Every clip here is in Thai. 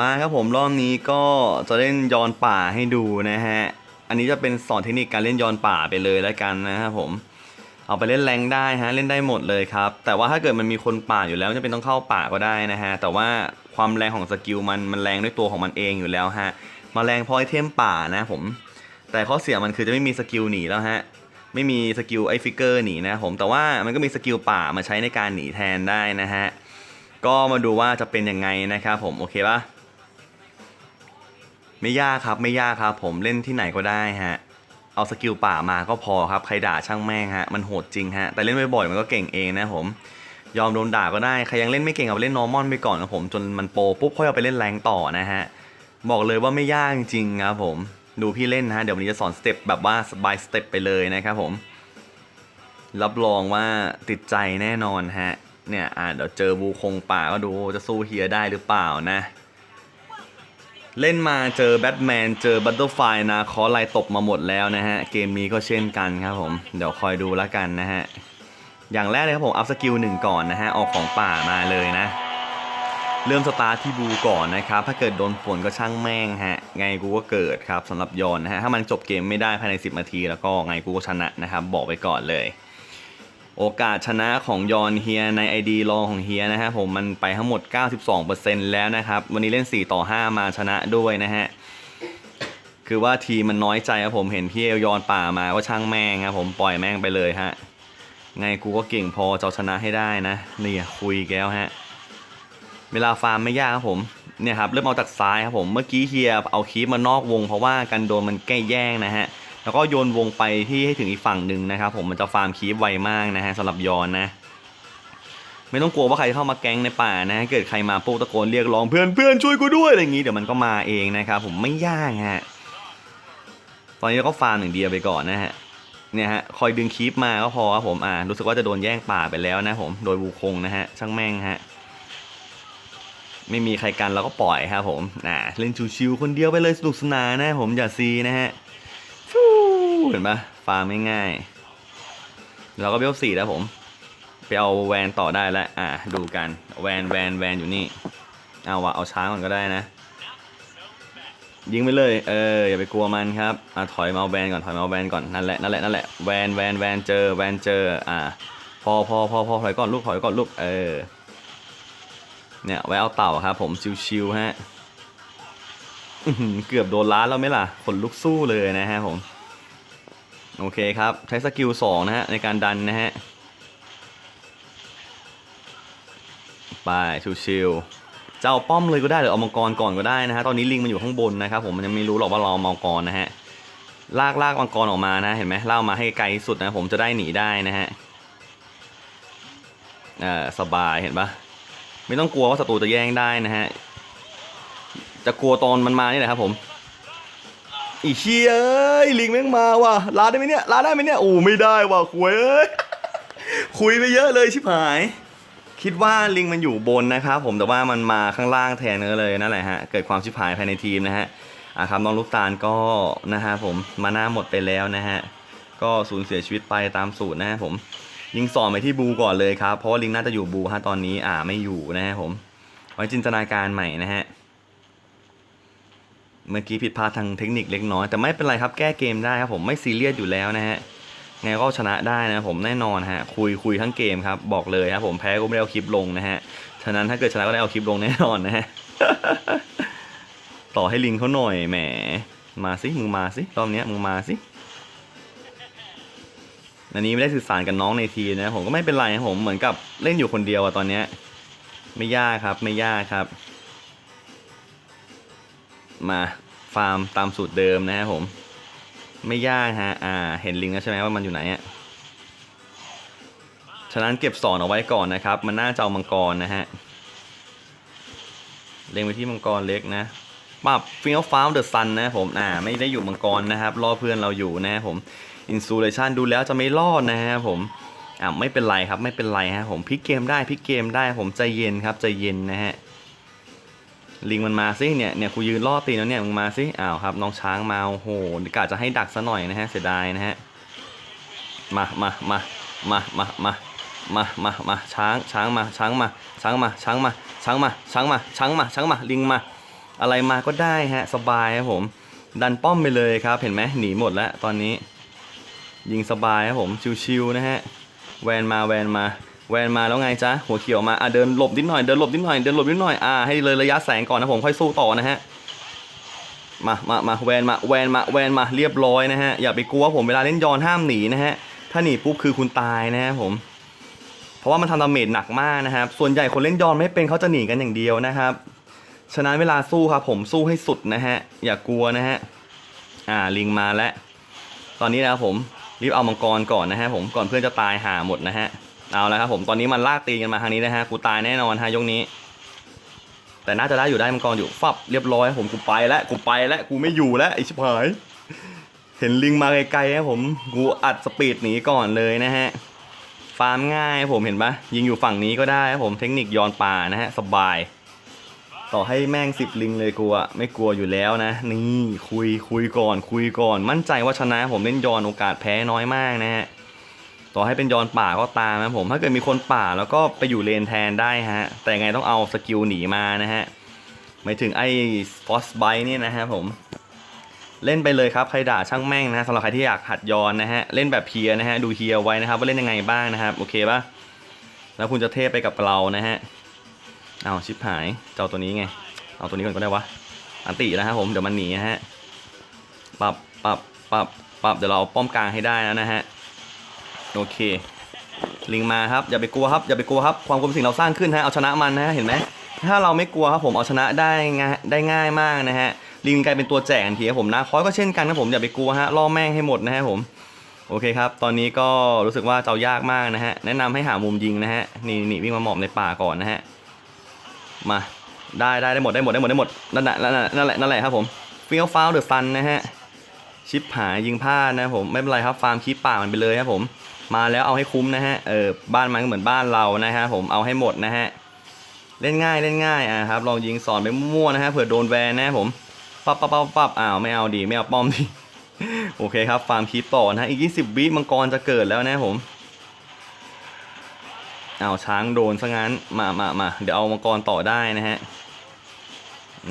มาครับผมรอบนี้ก็จะเล่นย้อนป่าให้ดูนะฮะ อันนี้จะเป็นสอนเทคนิคการเล่นย้อนป่าไปเลยแล้วกันนะครับผม เอาไปเล่นแรงได้ฮะเล่นได้หมดเลยครับ แต่ว่าถ้าเกิดมันมีคนป่าอยู่แล้วจะเป็นต้องเข้าป่าก็ได้นะฮะ แต่ว่าความแรงของสกิลมันมันแรงด้วยตัวของมันเองอยู่แล้วฮะ มาแรงเพราะไอเทมป่านะผม แต่ข้อเสียมันคือจะไม่มีสกิลหนีแล้วฮะ ไม่มีสกิลไอฟิกเกอร์หนีนะผม แต่ว่ามันก็มีสกิลป่ามาใช้ในการหนีแทนได้นะฮะ ก็มาดูว่าจะเป็นยังไงนะครับผม โอเคปะ ไม่ยากครับไม่ยากครับผมเล่นที่ไหนก็ได้ฮะ เอาสกิลป่ามาก็พอครับใครด่าช่างแม่งฮะมันโหดจริงฮะแต่เล่นบ่อยๆมันก็เก่งเองนะผมยอมโดนด่าก็ได้ใครยังเล่นไม่เก่งเอาไปเล่นนอร์มอนไปก่อนนะผมจนมันโปรปุ๊บค่อยเอาไปเล่นแรงต่อนะฮะบอกเลยว่าไม่ยากจริงครับผมดูพี่เล่นนะฮะเดี๋ยววันนี้จะสอนสเต็ปแบบว่าสบายสเต็ปไปเลยนะครับผมรับรองว่าติดใจแน่นอนฮะเนี่ยอ่าเดี๋ยวเจอบูคงป่าก็ดูจะสู้เฮียได้หรือเปล่านะ เล่นมาเจอแบทแมนเจอบัตเตอร์ไฟนะคอไลตบมาหมดแล้วนะฮะ เกมนี้ก็เช่นกันครับผม เดี๋ยวคอยดูแล้วกันนะฮะ อย่างแรกเลยครับผมอัพสกิลหนึ่งก่อนนะฮะ ออกของป่ามาเลยนะ เริ่มสตาร์ทที่บูก่อนนะครับ ถ้าเกิดโดนฝนก็ช่างแม่งฮะ ไงกูก็เกิดครับสำหรับยอนนะฮะ ถ้ามันจบเกมไม่ได้ภายใน 10นาที แล้วก็ไงกูก็ชนะนะครับ บอกไปก่อนเลย โอกาสชนะของยอนเฮียใน ID รองของเฮียนะฮะผมมันไปทั้งหมด 92%แล้วนะครับ วันนี้เล่น 4 ต่อ 5 มาชนะด้วยนะฮะ คือว่าทีมันน้อยใจครับผมเห็นพี่เอลยอนป่ามาก็ช่างแม่งครับผมปล่อยแม่งไปเลยฮะ ไงกูก็เก่งพอจะชนะให้ได้นะนี่คุยแก้วฮะ เวลาฟาร์มไม่ยากครับผมเนี่ยครับเริ่มเอาจากซ้ายครับผมเมื่อกี้เฮียเอาคีปมานอกวงเพราะว่ากันโดนมันใกล้แย่งนะฮะ แล้วก็โยนวงไปที่ให้ถึงอีกฝั่งหนึ่งนะครับ ผมมันจะฟาร์มคีปไวมากนะฮะสำหรับยอนนะ ไม่ต้องกลัวว่าใครเข้ามาแก๊งในป่านะฮะเกิดใครมาปุ๊บตะโกนเรียกร้องเพื่อนเพื่อนช่วยกูด้วยอะไรอย่างงี้เดี๋ยวมันก็มาเองนะครับผมไม่ยากฮะตอนนี้เราก็ฟาร์มหนึ่งเดียวไปก่อนนะฮะเนี่ยฮะคอยดึงคีปมาก็พอครับผมอ่ารู้สึกว่าจะโดนแย่งป่าไปแล้วนะผมโดยบูคงนะฮะช่างแม่งฮะไม่มีใครกันเราก็ปล่อยครับผมน่ะเล่นชิวๆคนเดียวไปเลยสนุกสนานนะผมอย่าซีนะฮะ ฟูเห็นปะฟาร์มง่ายๆเราก็เบลสี่แล้วผม ไปเอาแวนต่อได้แล้ว อะ ดูกัน แวนแวนแวนอยู่นี่ เอาวะเอาช้างก่อนก็ได้นะ ยิงไปเลย เออ อย่าไปกลัวมันครับ อะถอยมาเอาแวนก่อน ถอยมาเอาแวนก่อน นั่นแหละ นั่นแหละ นั่นแหละ แวนแวนแวนเจอ แวนเจอ อะพอพอพอพอถอยก่อนลูกถอยก่อนลูก เออ เนี่ย ไว้เอาเต่าครับผม ชิวๆฮะ เกือบโดนล้านแล้วไหมล่ะขนลุกสู้เลยนะฮะผม โอเคครับ ใช้สกิลสองนะฮะในการดันนะฮะ ไปชิวๆจะเอาป้อมเลยก็ได้หรือเอามังกรก่อนก็ได้นะฮะ ตอนนี้ลิงมันอยู่ข้างบนนะครับผมมันยังไม่รู้หรอกว่าเราเอามังกรนะฮะ ลากลากมังกรออกมานะเห็นไหมลากมาให้ไกลที่สุดนะผมจะได้หนีได้นะฮะเออสบายเห็นปะไม่ต้องกลัวว่าศัตรูจะแย่งได้นะฮะ จะกลัวตอนมันมานี่แหละครับผมอีเชียยลิงแม่งมาว่ะลาได้ไหมเนี่ยลาได้ไหมเนี่ยโอ้ไม่ได้ว่ะคุยเอ้ยคุยไปเยอะเลยชิบหาย คิดว่าลิงมันอยู่บนนะครับผมแต่ว่ามันมาข้างล่างแทนก็เลยนั่นแหละฮะเกิดความชิบหายภายในทีมนะฮะอะครับน้องลูกตาลก็นะฮะผมมาหน้าหมดไปแล้วนะฮะก็สูญเสียชีวิตไปตามสูตรนะฮะผมยิงสอนไปที่บูก่อนเลยครับเพราะว่าลิงน่าจะอยู่บูฮะตอนนี้อ่าไม่อยู่นะฮะผมไว้จินตนาการใหม่นะฮะ เมื่อกี้ผิดพลาดทางเทคนิคเล็กน้อย แต่ไม่เป็นไรครับแก้เกมได้ครับผมไม่ซีเรียสอยู่แล้วนะฮะไงก็ชนะได้นะผมแน่นอนฮะคุยคุยทั้งเกมครับบอกเลยครับผมแพ้ก็ไม่ได้เอาคลิปลงนะฮะฉะนั้นถ้าเกิดชนะก็ได้เอาคลิปลงแน่นอนนะฮะต่อให้ลิงเขาหน่อยแหมมาสิมึงมาสิรอบนี้มึงมาสิอันนี้ไม่ได้สื่อสารกับน้องในทีนะผมก็ไม่เป็นไรครับผมเหมือนกับเล่นอยู่คนเดียวอะตอนเนี้ยไม่ยากครับไม่ยากครับ มาฟาร์มตามสูตรเดิมนะครับผม ไม่ยากฮะอ่า เห็นลิงแล้วใช่ไหมว่ามันอยู่ไหนอะฉะนั้นเก็บสอนเอาไว้ก่อนนะครับ มันน่าจะเอามังกรนะฮะ เล็งไปที่มังกรเล็กนะปับฟิลฟาวเดอะซันนะผมอ่าไม่ได้อยู่มังกรนะครับรอเพื่อนเราอยู่นะครับผมอินซูเลชันดูแล้วจะไม่รอดนะฮะผมอ่าไม่เป็นไรครับไม่เป็นไรฮะผมพลิกเกมได้พลิกเกมได้ผมใจเย็นครับใจเย็นนะฮะ ลิงมันมาสิเนี่ยเนี่ยกูยืนล่อตีนแล้วเนี่ยมึงมาสิอ้าวครับ น้องช้างมาโอ้โหกะจะให้ดักซะหน่อยนะฮะเสียดายนะฮะมามามามามามามามามาช้างช้างมาช้างมาช้างมาช้างมาช้างมาช้างมาช้างมาช้างมาลิงมา อะไรมาก็ได้ฮะสบายครับผม ดันป้อมไปเลยครับ เห็นไหมหนีหมดแล้วตอนนี้ ยิงสบายครับผมชิวๆนะฮะแวนมาแวนมา แวนมาแล้วไงจ๊ะหัวเขียวมาอะเดินหลบนิดหน่อยเดินหลบนิดหน่อยเดินหลบนิดหน่อยอ่าให้เลยระยะแสงก่อนนะผมค่อยสู้ต่อนะฮะมามามาแวนมาแวนมาแวนมาเรียบร้อยนะฮะอย่าไปกลัวผมเวลาเล่นยอนห้ามหนีนะฮะถ้าหนีปุ๊บคือคุณตายนะฮะผม เพราะว่ามันทำดาเมจหนักมากนะครับส่วนใหญ่คนเล่นยอนไม่เป็นเขาจะหนีกันอย่างเดียวนะครับฉะนั้นเวลาสู้ครับผมสู้ให้สุดนะฮะอย่ากลัวนะฮะอ่าลิงมาแล้วตอนนี้นะครับผมรีบเอามังกรก่อนนะฮะผมก่อนเพื่อนจะตายหาหมดนะฮะ เอาแล้วครับผมตอนนี้มันลากตีกันมาทางนี้นะฮะกูตายแน่นอนฮะยกนี้ แต่น่าจะได้อยู่ได้มังกรอยู่ฟับเรียบร้อยผมกูไปแล้วกูไปแล้วกูไม่อยู่แล้วไอชิบหายเห็นลิงมาไกลๆครับผมกูอัดสปีดหนีก่อนเลยนะฮะฟาร์มง่ายผมเห็นปะยิงอยู่ฝั่งนี้ก็ได้ครับผมเทคนิคย้อนป่านะฮะสบาย ต่อให้แม่งสิบลิงเลยกูอะไม่กลัวอยู่แล้วนะ นี่คุยคุยก่อน คุยก่อน มั่นใจว่าชนะผมเล่นย้อนโอกาสแพ้น้อยมากนะฮะ ต่อให้เป็นยอนป่าก็ตามนะผมถ้าเกิดมีคนป่าแล้วก็ไปอยู่เลนแทนได้ฮะ แต่ไงต้องเอาสกิลหนีมานะฮะหมายถึงไอ้ฟอสไบเนี่ยนะฮะผมเล่นไปเลยครับใครด่าช่างแม่งนะฮะสำหรับใครที่อยากหัดยอนนะฮะเล่นแบบเพียนะฮะดูเฮียไว้นะครับว่าเล่นยังไงบ้างนะครับโอเคปะแล้วคุณจะเทพไปกับเรานะฮะเอาชิบหายเจ้าตัวนี้ไง เอาตัวนี้ก่อนก็ได้วะอันติแล้วฮะผมเดี๋ยวมันหนีนะฮะปรับปรับปรับปรับเดี๋ยวเราเอาป้อมกลางให้ได้แล้วนะฮะ โอเค ลิงมาครับอย่าไปกลัวครับอย่าไปกลัวครับความกลัวเป็นสิ่งเราสร้างขึ้นฮะเอาชนะมันนะฮะเห็นไหมถ้าเราไม่กลัวครับผมเอาชนะได้ง่ายได้ง่ายมากนะฮะลิงกลายเป็นตัวแจกทันทีครับผมนะคอยก็เช่นกันครับผมอย่าไปกลัวฮะล่อแม่งให้หมดนะฮะผมโอเคครับ ตอนนี้ก็รู้สึกว่าเจ้ายากมากนะฮะ แนะนำให้หามุมยิงนะฮะ นี่นี่วิ่งมาหมอบในป่าก่อนนะฮะ มา ได้ได้ได้หมดได้หมดได้หมดได้หมด นั่นแหละนั่นแหละนั่นแหละครับผมฟิลฟาวเดอะฟันนะฮะ ชิปหายยิงพลาดนะผม ไม่เป็นไรครับ ฟาร์มคีปป่ามันไปเลยครับผม มาแล้วเอาให้คุ้มนะฮะ เออบ้านมันก็เหมือนบ้านเรานะฮะผมเอาให้หมดนะฮะ เล่นง่ายเล่นง่ายอะครับลองยิงสอนไปมั่วๆนะฮะเผื่อโดนแวนนะผมปั๊บปั๊บปั๊บปั๊บอ้าวไม่เอาดีไม่เอาป้อมดีโอเคครับฟาร์มคีปต่อนะะอีก 20 วิมังกรจะเกิดแล้วนะผมอ้าวช้างโดนซะงั้นมามามาเดี๋ยวเอามังกรต่อได้นะฮะ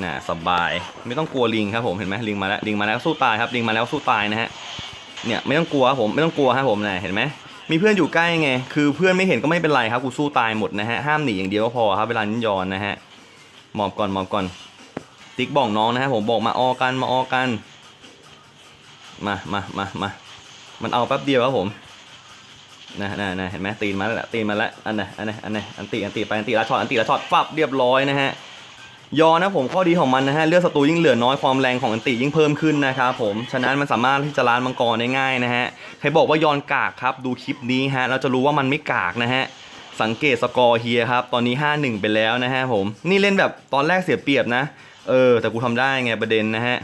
น่ะสบายไม่ต้องกลัวลิงครับผมเห็นไหมลิงมาแล้วลิงมาแล้วสู้ตายครับลิงมาแล้วสู้ตายนะฮะเนี่ยไม่ต้องกลัวครับผมไม่ต้องกลัวครับผมนะเห็นไหม มีเพื่อนอยู่ใกล้ไง คือเพื่อนไม่เห็นก็ไม่เป็นไรครับ กูสู้ตายหมดนะฮะ ห้ามหนีอย่างเดียวก็พอครับ เวลานิยอนนะฮะ หมอบก่อนหมอบก่อน ติ๊กบอกน้องนะฮะ ผมบอกมาออกันมาออกัน มามามามา มันเอาแป๊บเดียวครับผมนะนะนะเห็นไหมตีนมาแล้วตีนมาแล้ว อันไหนอันไหนอันไหนอันตีอันตีไปอันตีละช็อตอันตีละช็อตฟับเรียบร้อยนะฮะ ยอนะผมข้อดีของมันนะฮะเลือดศัตรูยิ่งเหลือน้อยความแรงของอันติยิ่งเพิ่มขึ้นนะครับผมฉะนั้นมันสามารถที่จะล้านมังกรได้ง่ายนะฮะใครบอกว่ายอนกากครับดูคลิปนี้ฮะเราจะรู้ว่ามันไม่กากนะฮะสังเกตสกอร์เฮียครับตอนนี้ 5-1 ไปแล้วนะฮะผมนี่เล่นแบบตอนแรกเสียเปรียบนะเออแต่กูทำได้ไงประเด็นนะฮะ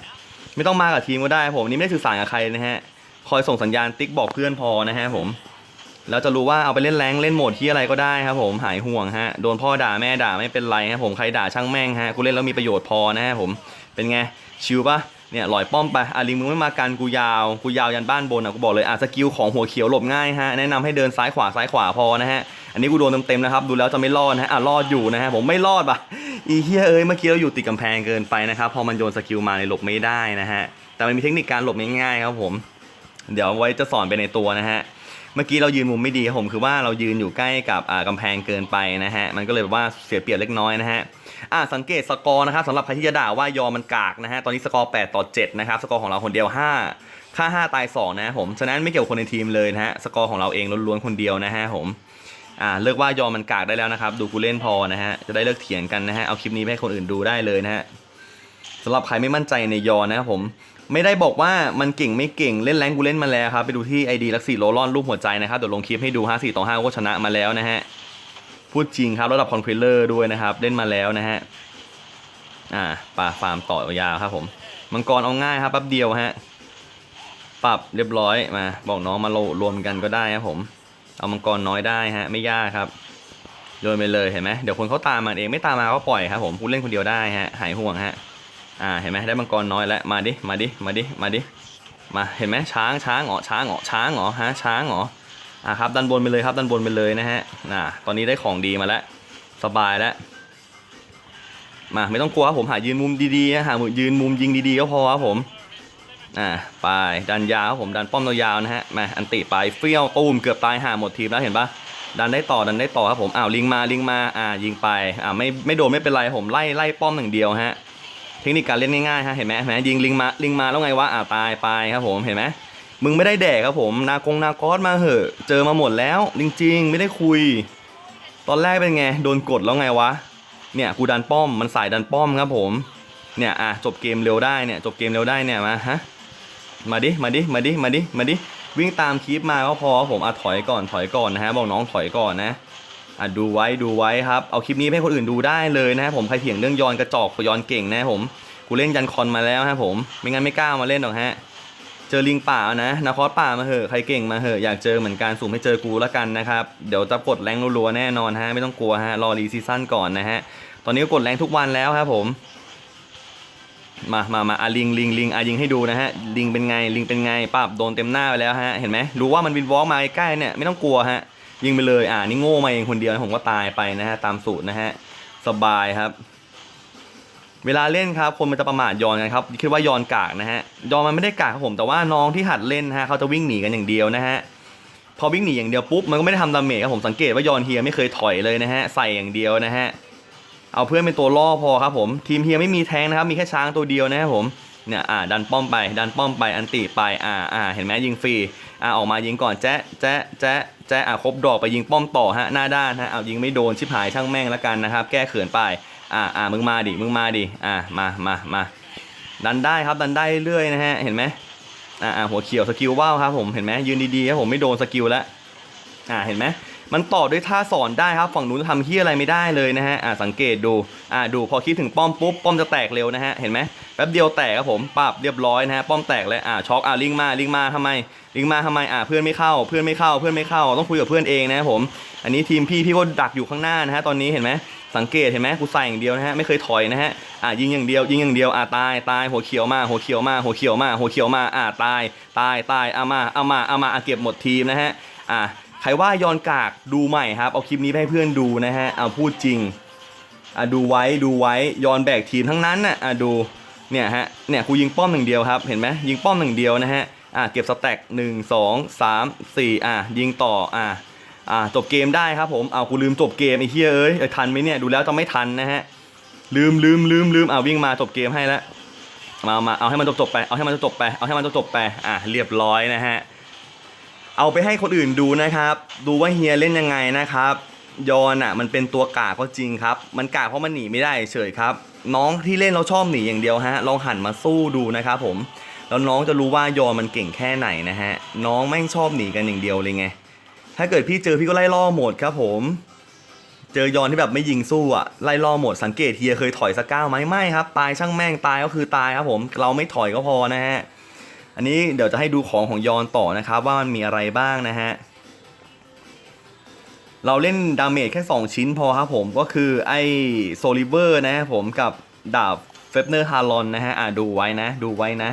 ไม่ต้องมากับทีมก็ได้ผมนี่ไม่ได้สื่อสารกับใครนะฮะคอยส่งสัญญาณติ๊กบอกเพื่อนพอนะฮะผม แล้วจะรู้ว่าเอาไปเล่นแรงเล่นโหมดที่อะไรก็ได้ครับผมหายห่วงฮะโดนพ่อด่าแม่ด่าไม่เป็นไรครับผมใครด่าช่างแม่งฮะกูเล่นแล้วมีประโยชน์พอนะฮะผมเป็นไงชิวปะเนี่ยลอยป้อมไปอะลิงมึงไม่มากันกูยาวกูยาวยันบ้านบนอะกูบอกเลยอะสกิลของหัวเขียวหลบง่ายฮะแนะนำให้เดินซ้ายขวาซ้ายขวาพอนะฮะอันนี้กูโดนเต็มๆนะครับดูแล้วจะไม่รอดนะฮะอะรอดอยู่นะฮะผมไม่รอดปะอีเฮียเอ้ยเมื่อกี้เราอยู่ติดกำแพงเกินไปนะครับพอมันโยนสกิลมาในยหลบไม่ได้นะฮะแต่มันมีเทคนิคการหลบง่ายๆครับผม เดี๋ยวไว้จะสอนไปในตัวนะฮะ มื่อกี้เรายืนมุมไม่ดีครับผมคือว่าเรายืนอยู่ใกล้กับอ่ากำแพงเกินไปนะฮะมันก็เลยแบบว่าเสียเปรียบเล็กน้อยนะฮะอ่าสังเกตสกอร์นะครับสำหรับใครที่จะด่าว่ายอมันกากนะฮะตอนนี้สกอร์8ต่อ7นะครับสกอร์ของเราคนเดียว 5 ค่า 5 ตาย 2 นะผมฉะนั้นไม่เกี่ยวคนในทีมเลยนะฮะสกอร์ของเราเองล้วนๆคนเดียวนะฮะผมอ่าเลิกว่ายอมันกากได้แล้วนะครับดูกูเล่นพอนะฮะจะได้เลิกเถียงกันนะฮะเอาคลิปนี้ให้คนอื่นดูได้เลยนะฮะสำหรับใครไม่มั่นใจในยอนะครับผม ไม่ได้บอกว่ามันเก่งไม่เก่งเล่นแรงกูเล่นมาแล้วครับ ไปดูที่ไอดีลักซี่โรลอนรูปหัวใจนะครับ เดี๋ยวลงคลิปให้ดู5 4ต่อ5ก็ชนะมาแล้วนะฮะ พูดจริงครับระดับคอนควิลเลอร์ด้วยนะครับ เล่นมาแล้วนะฮะ อ่าป่าฟาร์มต่อยาวครับผม มังกรเอาง่ายครับแป๊บเดียวฮะ ปรับเรียบร้อยมา บอกน้องมาโลรวมกันก็ได้ครับผม เอามังกรน้อยได้ฮะ ไม่ยากครับโยนไปเลยเห็นไหมเดี๋ยวคนเขาตามมาเองไม่ตามมาก็ปล่อยครับผมพูดเล่นคนเดียวได้ฮะหายห่วงฮะ อ่าเห็นไหมได้มังกรน้อยแล้วมาดิมาดิมาดิมาดิมาเห็นไหมช้างช้างเหรอช้างเหรอช้างเหรอฮะช้างเหรออ่าครับดันบนไปเลยครับดันบนไปเลยนะฮะน่ะตอนนี้ได้ของดีมาแล้วสบายแล้วมาไม่ต้องกลัวครับผมหายืนมุมดีๆนะหายืนมุมยิงดีๆก็พอครับผมอ่าไปดันยาวครับผมดันป้อมยาวนะฮะมาอันติไปเฟี้ยวตูมเกือบตายหาหมดทีมแล้วเห็นปะดันได้ต่อดันได้ต่อครับผมอ้าวลิงมาลิงมาอ่ายิงไปอ่าไม่ไม่โดนไม่เป็นไรผมไล่ไล่ป้อมอย่างเดียวฮะ เทคนิคการเล่นง่ายๆฮะเห็นไหมเห็นยิงลิงมาลิงมาแล้วไงวะอ่าตายไปครับผมเห็นไหมมึงไม่ได้แดกครับผมนากงนากอสมาเหอะ เจอมาหมดแล้วจริงๆไม่ได้คุย ตอนแรกเป็นไงโดนกดแล้วไงวะเนี่ยกูดันป้อมมันสายดันป้อมครับผมเนี่ยอะจบเกมเร็วได้เนี่ยจบเกมเร็วได้เนี่ยมาฮะมาดิมาดิมาดิมาดิมาดิวิ่งตามคลิปมาก็พอครับผมอะถอยก่อนถอยก่อนนะฮะบอกน้องถอยก่อนนะ อะดูไว้ดูไว้ครับ เอาคลิปนี้ให้คนอื่นดูได้เลยนะฮะผมใครเถียงเรื่องยอนกระจอกยอนเก่งนะผมกูเล่นยันคอนมาแล้วฮะผม ไม่งั้นไม่กล้ามาเล่นหรอกฮะเจอลิงป่านะนาคอสป่ามาเหอะใครเก่งมาเหอะอยากเจอเหมือนกันสุ่มให้เจอกูแล้วกันนะครับเดี๋ยวจะกดแรงรัวๆแน่นอนฮะไม่ต้องกลัวฮะรอรีซีซั่นก่อนนะฮะตอนนี้ก็กดแรงทุกวันแล้วครับผมมามามาอาลิงลิงลิงอายิงให้ดูนะฮะลิงเป็นไงลิงเป็นไงปั๊บโดนเต็มหน้าไปแล้วฮะเห็นไหมรู้ว่ามันวินวอล์กมาใกล้ๆเนี่ยไม่ต้องกลัวฮะ ยิงไปเลยอ่านี่โง่มาเองคนเดียวนะผมก็ตายไปนะฮะตามสูตรนะฮะสบายครับ เวลาเล่นครับ คนมันจะประมาทยอนกันครับคิดว่ายอนกากนะฮะยอนมันไม่ได้กากครับผมแต่ว่าน้องที่หัดเล่นฮะเขาจะวิ่งหนีกันอย่างเดียวนะฮะพอวิ่งหนีอย่างเดียวปุ๊บมันก็ไม่ได้ทำดาเมจครับผมสังเกตว่ายอนเฮียไม่เคยถอยเลยนะฮะใส่อย่างเดียวนะฮะเอาเพื่อนเป็นตัวล่อพอครับผมทีมเฮียไม่มีแทงนะครับมีแค่ช้างตัวเดียวนะครับผมเนี่ยอ่าดันป้อมไปดันป้อมไปอันติไปอ่าอ่าเห็นไหมยิงฟรี อ่าออกมายิงก่อนแจ๊ะแจ๊ะแจ๊ะแจ๊ะอ่าครบดอกไปยิงป้อมต่อฮะหน้าด้านฮะเอายิงไม่โดนชิบหายช่างแม่งแล้วกันนะครับ แก้เขินไปอ่าอ่ามึงมาดิมึงมาดิอ่ามามามาดันได้ครับดันได้เรื่อยนะฮะเห็นไหมอ่าอ่าหัวเขียวสกิลว่าวครับผมเห็นไหมยืนดีๆครับผมไม่โดนสกิลแล้วอ่าเห็นไหมมันต่อด้วยท่าสอนได้ครับฝั่งนู้นทำเฮี้ยอะไรไม่ได้เลยนะฮะอ่าสังเกตดูอ่าดูพอคิดถึงป้อมปุ๊บป้อมจะแตกเร็วนะฮะเห็นไหม แป๊บเดียวแตกครับผมปับเรียบร้อยนะฮะป้อมแตกเลยอ่าช็อกอ่าลิงมาลิงมาทำไมลิงมาทำไมอ่าเพื่อนไม่เข้า เพื่อนไม่เข้าเพื่อนไม่เข้าต้องคุยกับเพื่อนเองนะครับผม อันนี้ทีมพี่พี่ก็ดักอยู่ข้างหน้านะฮะตอนนี้เห็นไหมสังเกตเห็นไหมกูใส่อย่างเดียวนะฮะไม่เคยถอยนะฮะอะยิงอย่างเดียวยิงอย่างเดียวอะตายตายหัวเขียวมาหัวเขียวมาหัวเขียวมาหัวเขียวมาอะตายตายตายเอามาเอามาเอามาอะเก็บหมดทีมนะฮะอะใครว่ายอนกากดูใหม่ครับเอาคลิปนี้ไปให้เพื่อนดูนะฮะเอาพูดจริงอะดูไว้ดูไว้ยอนแบกทีมทั้งนั้นน่ะอะดู เนี่ยฮะเนี่ยกูยิงป้อมอย่งเดียวครับเห็นไหมยิงป้อมอย่งเดียวนะฮะอะเก็บสแต็กหนึ่งสองสามสี่อะยิงต่ออะอ่าจบเกมได้ครับผมเอากูลืมจบเกมไอ้เฮียเอ้ยเอ้ยทันไหมเนี่ยดูแล้วจะไม่ทันนะฮะลืมลืมลืมลืมเอาวิ่งมาจบเกมให้แล้วมามาเอาให้มันจบจบไปเอาให้มันจบจบไปเอาให้มันจบจบไปอะเรียบร้อยนะฮะเอาไปให้คนอื่นดูนะครับ ดูว่าเฮียเล่นยังไงนะครับ ยอนอะมันเป็นตัวกากก็จริงครับ มันกากเพราะมันหนีไม่ได้เฉยครับ น้องที่เล่นเราชอบหนีอย่างเดียวฮะลองหันมาสู้ดูนะครับผมแล้วน้องจะรู้ว่ายอนมันเก่งแค่ไหนนะฮะน้องแม่งชอบหนีกันอย่างเดียวเลยไงถ้าเกิดพี่เจอพี่ก็ไล่ล่อหมดครับผม เจอยอนที่แบบไม่ยิงสู้อะไล่ล่อหมดสังเกตเฮียเคยถอยสักก้าวไหมไม่ครับตายช่างแม่งตายก็คือตายครับผม เราไม่ถอยก็พอนะฮะอันนี้เดี๋ยวจะให้ดูของของยอนต่อนะครับว่ามันมีอะไรบ้างนะฮะ เราเล่นดาเมจแค่ 2 ชิ้นพอครับผมก็คือไอ้โซลิเวอร์นะครับผมกับดาบเฟฟเนอร์ฮารอนนะฮะอ่าดูไว้นะ ดูไว้นะ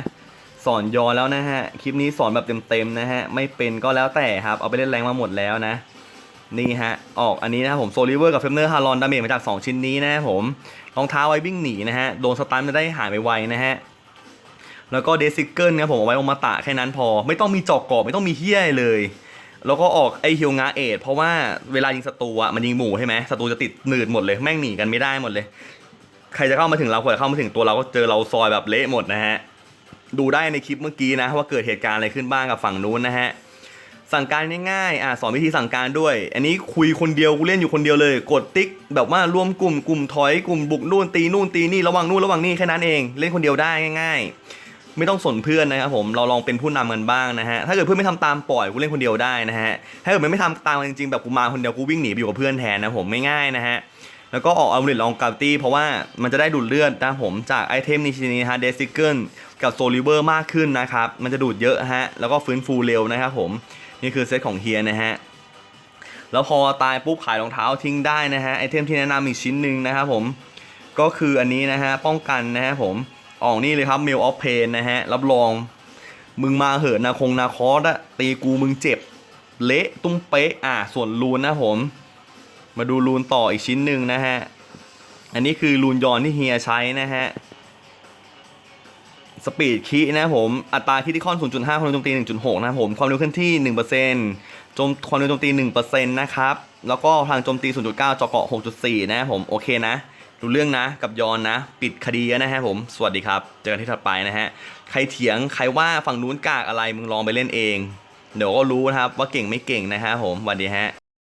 สอนยอนแล้วนะฮะ คลิปนี้สอนแบบเต็มๆนะฮะ ไม่เป็นก็แล้วแต่ครับ เอาไปเล่นแรงมาหมดแล้วนะ นี่ฮะ ออกอันนี้นะครับผมโซลิเวอร์กับเฟเนอร์ฮารอนดาเมจมาจาก 2 ชิ้นนี้นะผมรองเท้าไว้วิ่งหนีนะฮะ โดนสตันจะได้หายไปไวนะฮะแล้วก็เดซิเกิลครับผมเอาไว้อมาตะแค่นั้นพอ ไม่ต้องมีจอกกรอบไม่ต้องมีเฮี้ยเลย แล้วก็ออกไอฮิวงาเอทเพราะว่าเวลายิงศัตรูอะมันยิงหมู่ใช่ไหมศัตรูจะติดหนืดหมดเลยแม่งหนีกันไม่ได้หมดเลย ใครจะเข้ามาถึงเราคนเข้ามาถึงตัวเราก็เจอเราซอยแบบเละหมดนะฮะดูได้ในคลิปเมื่อกี้นะว่าเกิดเหตุการณ์อะไรขึ้นบ้างกับฝั่งนู้นนะฮะสั่งการง่ายๆอะสอนวิธีสั่งการด้วย อันนี้คุยคนเดียวกูเล่นอยู่คนเดียวเลย กดติ๊กแบบว่ารวมกลุ่มกลุ่มถอยกลุ่มบุกนู่นตีนู่นตีนี่ระวังนู่นระวังนี่แค่นั้นเอง เล่นคนเดียวได้ง่าย ๆ ไม่ต้องสนเพื่อนนะครับผมเราลองเป็นผู้นำกันบ้างนะฮะถ้าเกิดเพื่อนไม่ทำตามปล่อยกูเล่นคนเดียวได้นะฮะถ้าเกิดมันไม่ทำตามจริงๆแบบกูมาคนเดียวกูวิ่งหนีไปอยู่กับเพื่อนแทนนะผมไม่ง่ายนะฮะแล้วก็ออกอาเลดลองกาตี้เพราะว่ามันจะได้ดูดเลือดนะผมจากไอเทมในชิ้นนี้ฮะเดซิเกิลกับโซลิเวอร์มากขึ้นนะครับมันจะดูดเยอะฮะแล้วก็ฟื้นฟูเร็วนะครับผมนี่คือเซตของเฮียนะฮะแล้วพอตายปุ๊บขายรองเท้าทิ้งได้นะฮะไอเทมที่แนะนำอีกชิ้นหนึ่งนะครับผมก็คืออันนี้นะฮะป้องกันนะฮะผม ออกนี่เลยครับ Mail of Pain นะฮะ รับรอง มึงมาเหอะนาคงนาคอสอะตีกูมึงเจ็บ เละตุ้มเป๊ะ อะ ส่วนรูนนะผม มาดูรูนต่ออีกชิ้นหนึ่งนะฮะ อันนี้คือรูนยอนที่เฮียใช้นะฮะสปีดคีนะผม อัตราคิดที่คอน 0.5 ความเร็วโจมตี 1.6 นะผม ความเร็วเคลื่อนที่ 1%โจมความเร็วโจมตี 1%นะครับ แล้วก็พลังโจมตี 0.9จาะเกาะ 6.4 นะผม โอเคนะ รู้เรื่องนะกับยอนนะ ปิดคดีแล้วนะฮะผมสวัสดีครับ เจอกันที่ถัดไปนะฮะใครเถียงใครว่าฝั่งนู้นกากอะไรมึงลองไปเล่นเอง เดี๋ยวก็รู้นะครับว่าเก่งไม่เก่งนะฮะผมสวัสดีฮะ